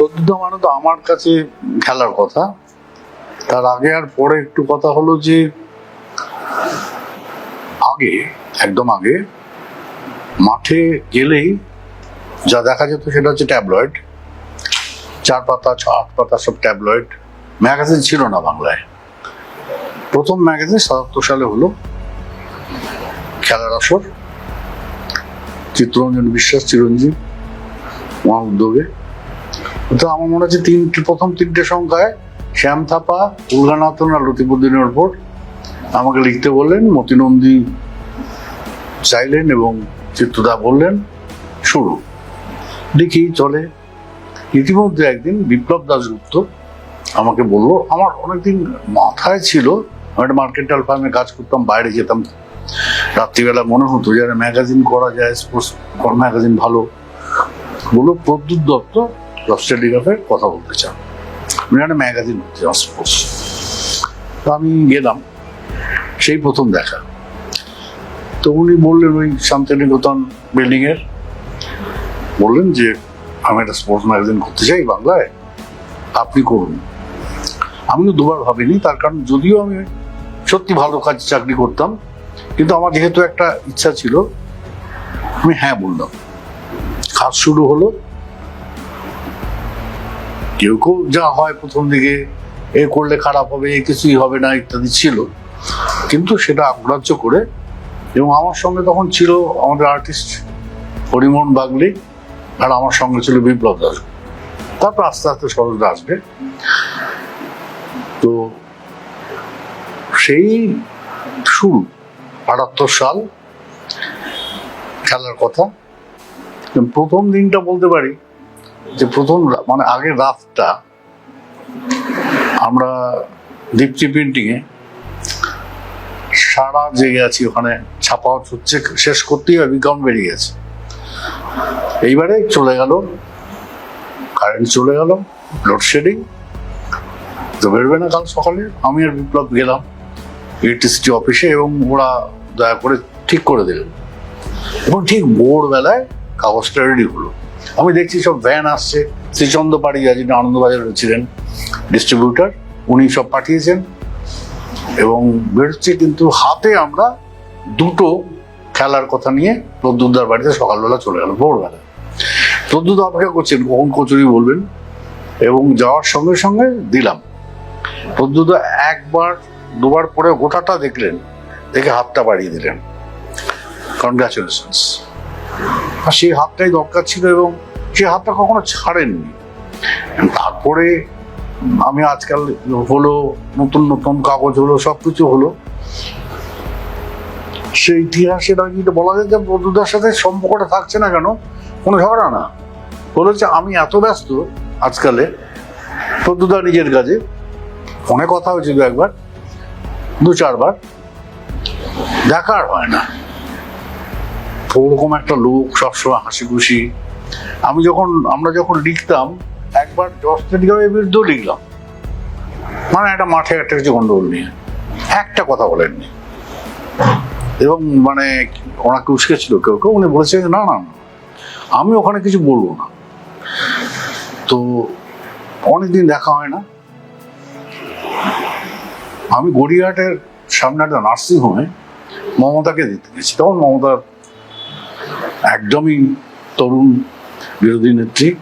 প্রদ্যুৎ মানে তো আমার কাছে খেলার কথা। তার আগে আর পরে একটু কথা হলো যে, আগে, একদম আগে, মাঠে গেলেই যা দেখা যেত সেটা হচ্ছে ট্যাবলয়েড চার পাতা, ছ, আট পাতা সব ট্যাবলয়েড ম্যাগাজিন ছিল না বাংলায়। প্রথম ম্যাগাজিন সাতাত্তর সালে হলো খেলার আসর। চিত্তরঞ্জন বিশ্বাস চিরঞ্জীব ওনার উদ্যোগে তো আমার মনে হচ্ছে তিনটি প্রথম তিনটে সংখ্যায় শ্যাম থাপা উল্গানাথন আর লতিফুদ্দিনের ওপর আমাকে লিখতে বললেন, মতিনন্দী চাইলেন এবং চিত্তদা বললেন, শুরু। লিখি চলে। ইতিমধ্যে একদিন বিপ্লব দাশগুপ্ত আমাকে বলল, আমার অনেকদিন মাথায় ছিল, আমি একটা মার্কেটাল ফার্মে কাজ করতাম, বাইরে যেতাম রাত্রিবেলা মনে হতো যে ম্যাগাজিন করা যায়, স্পোর্টস ম্যাগাজিন ভালো। বলল, প্রদ্যুৎ দত্ত রস টেলিগ্রাফে কথা বলতে চান। উনি একটা ম্যাগাজিন চান স্পোর্টস তো আমি গেলাম, সেই প্রথম দেখা। তো উনি বললেন ওই শান্তিনিকেতন বিল্ডিং এর বললেন যে, আমি একটা স্পোর্টস ম্যাগাজিন করতে চাই বাংলায়, আপনি করুন। আমি তো দুবার ভাবিনি, তার কারণ যদিও আমি সত্যি ভালো কাজ, চাকরি করতাম, কিন্তু আমার যেহেতু একটা ইচ্ছা ছিল, আমি হ্যাঁ বললাম। কাজ শুরু হলো কেউ কেউ যা হয় প্রথম দিকে, এ করলে খারাপ হবে, এ কিছুই হবে না ইত্যাদি ছিল। কিন্তু সেটা অগ্রাহ্য করে এবং আমার সঙ্গে তখন ছিল আমাদের আর্টিস্ট হরিমোহন বাগলি আর আমার সঙ্গে ছিল বিপ্লব দাস। তারপর আস্তে আস্তে সরোজদা আসবে। তো সেই শুরু, আটাত্তর সাল, খেলার কথা। প্রথম দিনটা বলতে পারি যে প্রথম মানে আগের রাতটা আমরা দীপ্তি প্রিন্টিং এ সারা জেগে আছি, ওখানে ছাপা হচ্ছে, শেষ করতেই বিজ্ঞাপন বেরিয়ে গেছে। এইবারে চলে গেল কারেন্ট চলে গেল লোডশেডিং তো বেরোবে না কাল সকালে। আমি আর বিপ্লব গেলাম ইলেকট্রিসিটি অফিসে এবং ওরা দয়া করে ঠিক করে দিলেন। এবং ঠিক ভোরবেলায় কাগজটা রেডি হলো। আমি দেখছি সব ভ্যান আসছে। শ্রীচন্দ্র পাড়িয়া যিনি আনন্দবাজারে ছিলেন ডিস্ট্রিবিউটার উনি সব পাঠিয়েছেন। এবং বেরোচ্ছে কিন্তু হাতে আমরা দুটো খেলার কথা নিয়ে প্রদ্যুৎদার বাড়িতে সকালবেলা চলে গেল, ভোরবেলা। প্রদ্যুৎ অপেক্ষা করছেন, কখন কচুরি বলবেন? এবং যাওয়ার সঙ্গে সঙ্গে দিলাম। প্রদ্যুৎ একবার, দুবার পরে গোটাটা দেখলেন, দেখে হাতটা বাড়িয়ে দিলেন। কনগ্রাচুলেশনস আর সেই হাতটাই দরকার ছিল এবং সেই হাতটা কখনো ছাড়েননি। তারপরে আমি আজকাল হলো, নতুন নতুন কাগজ হলো, সবকিছু হলো। সেই ইতিহাসের আগে যেটা বলা যায় যে বন্ধুদের সাথে সম্পর্কটা থাকছে না কেন? কোনো ঝগড়া না। বলেছে আমি এত ব্যস্ত আজকালে প্রদ্যুদা নিজের কাজে। ফোনে কথা হয়েছিল একবার দু চারবার দেখার হয় না। ওরকম একটা লোক, সবসময় হাসি খুশি আমি যখন, আমরা যখন লিখতাম, একবার টেলিগ্রামের বিরুদ্ধেও লিখলাম। মানে একটা মাঠে একটা কিছু গন্ডগোল নিয়ে। একটা কথা বলেননি। এবং মানে ওনাকে উস্কেছিল কেউ কেউ, উনি বলেছেন না না আমি ওখানে কিছু বলব না। তো অনেকদিন দেখা হয় না। আমি গড়িয়াহাটের সামনে একটা নার্সিং হোমে মমতাকে দিতে গেছি। তখন মমতার একদমই তরুণ বিরোধী নেত্রী।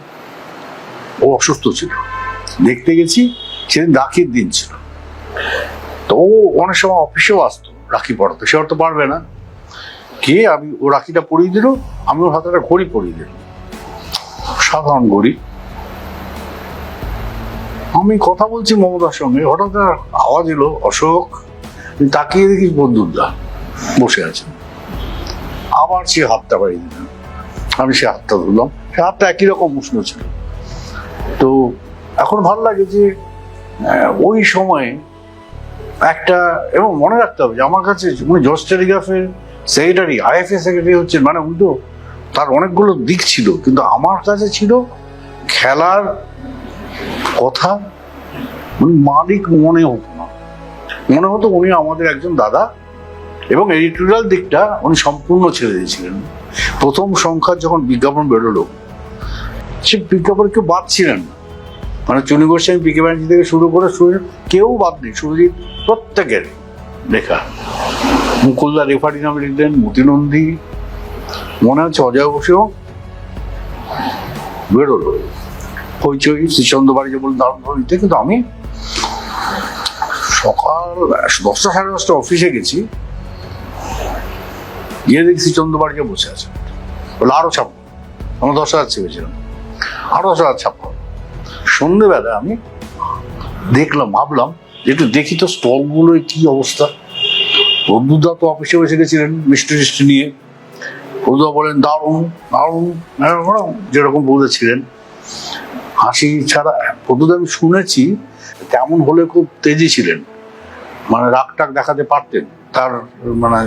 ও অসুস্থ ছিল। দেখতে গেছি সেদিন রাখির দিন ছিল। তো ও অনেক সময় অফিসেও আসতো রাখি পড়াতে। সে তো পারবে না। কে আমি, ও রাখিটা পরিয়ে দিল, আমি ওর হাতে একটা ঘড়ি পরিয়ে দিলাম। সাধারণ ঘড়ি। আমি কথা বলছি মমতার সঙ্গে। হঠাৎ আওয়াজ এলো, অশোক। তাকিয়ে দেখি বন্ধুদা বসে আছেন। আবার সে হাতটা বাড়িয়ে দিলেন আমি সে হাতটা ধরলাম। সে হাতটা একই রকম উষ্ণ ছিল। তো এখন ভালো লাগে যে ওই সময়ে একটা, এবং মনে রাখতে হবে যে, আমার কাছে উনি জজ টেলিগ্রাফের সেক্রেটারি আইএফএ সেক্রেটারি হচ্ছেন মানে উনি তো তার অনেকগুলো দিক ছিল, কিন্তু আমার কাছে ছিল খেলার কথা। মালিক মনে হতো না। মনে হতো উনি আমাদের একজন দাদা। এবং এডিটোরিয়াল দিকটা উনি সম্পূর্ণ ছেড়ে দিয়েছিলেন। প্রথম সংখ্যার যখন বিজ্ঞাপন বেরোলো সে বিজ্ঞাপন কেউ বাদ ছিলেন মানে চুনি গোস্বামী পিকে ব্যানার্জি থেকে শুরু করে সুজিত কেউ বাদ নেই সুজিত প্রত্যেকের লেখা। মুকুলদা রেফারি নামে লিখলেন, মতিনন্দী, মনে হচ্ছে অজয় বসেও? বেরোলো। হইচই, শ্রীচন্দ্র বাড়ি যে বলুন দারুণ ধরে কিন্তু আমি সকাল দশটা, সাড়ে দশটা অফিসে গেছি। গিয়ে দেখছি চন্দ্র বাড়িতে বসে আছে। বলে, আরও ছাপ আমরা দশ হাজার চেপেছিলাম। আরও দশ হাজার ছাপ সন্ধেবেলা আমি দেখলাম, ভাবলাম একটু দেখি তো স্টলগুলোর কি অবস্থা। বন্ধুদা তো অফিসে বসে গেছিলেন মিষ্টি টিষ্টি নিয়ে। বন্ধুদা বলেন, দারুণ দারুণ যেরকম বলেছিলেন। হাসি ছাড়া বন্ধুদা আমি শুনেছি, তেমন হলে খুব তেজি ছিলেন। মানে রাগ টাক দেখাতে পারতেন। তার মানে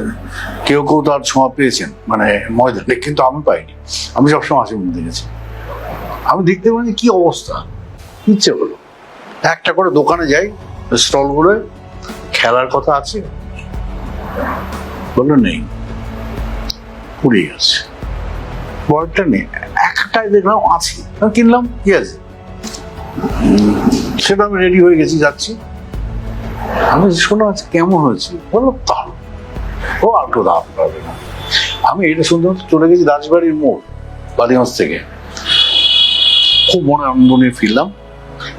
কেউ কেউ তার ছোঁয়া পেয়েছেন মানে ময়দানে, কিন্তু আমি পাইনি। আমি সবসময় হাসি মুখ দেখেছি আমি দেখতে পারি কি অবস্থা। ইচ্ছে হলো। একটা করে দোকানে যাই স্টলগুলোয় খেলার কথা আছে। বলল, নেই। পুড়িয়ে গেছে। বয়টা নেই। একটাই দেখলাম, আছে। কিনলাম কি আছে। সেটা আমি রেডি হয়ে গেছি, যাচ্ছি। আমি শোনা আছে কেমন হয়েছে? বলল দারুণ ও আর কেউ পাবে না। আমি এটা শুনতে চলে গেছি রাজবাড়ির মোড়, বালিগঞ্জ থেকে। খুব মনে আনন্দ নিয়ে ফিরলাম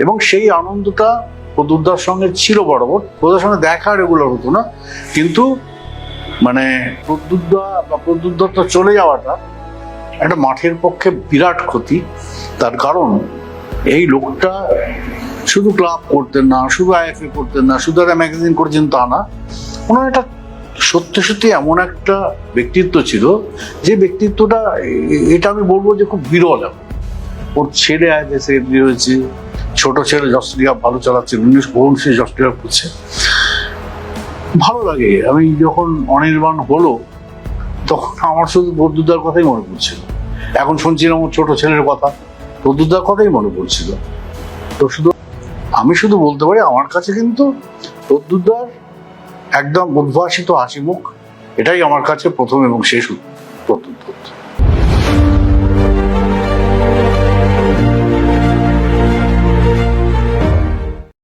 এবং সেই আনন্দটা প্রদুরদার সঙ্গে ছিল বরাবর। প্রদুর সঙ্গে দেখা রেগুলার হতো না, কিন্তু মানে প্রদ্যুৎদা বা প্রদ্যুৎদত্ত চলে যাওয়াটা একটা মাঠের পক্ষে বিরাট ক্ষতি। তার কারণ, এই লোকটা শুধু ক্লাব করতেন না, শুধু আইএফএ করতেন না, শুধু একটা ম্যাগাজিন করেছেন তা না। ওনার একটা সত্যি সত্যি এমন একটা ব্যক্তিত্ব ছিল, যে ব্যক্তিত্বটা এটা আমি বলব যে খুব বিরল। ওর ছেলে আইএফএ সেক্রেটারি হয়েছে, ছোট ছেলে জস্টিয়া ভালো চালাচ্ছে উনিশ ভবন সে জস্টিয়া করছে। ভালো লাগে, আমি যখন অনির্বাণ হলো, তখন আমার শুধু বদ্যুদার কথাই মনে পড়ছিল। এখন শুনছিলাম ওর ছোট ছেলের কথা বদ্যুদার কথাই মনে পড়ছিল। তো শুধু আমি শুধু বলতে পারি, আমার কাছে কিন্তু প্রদ্যুদার একদম উদ্ভাসিত হাসি মুখ এটাই আমার কাছে প্রথম এবং শেষ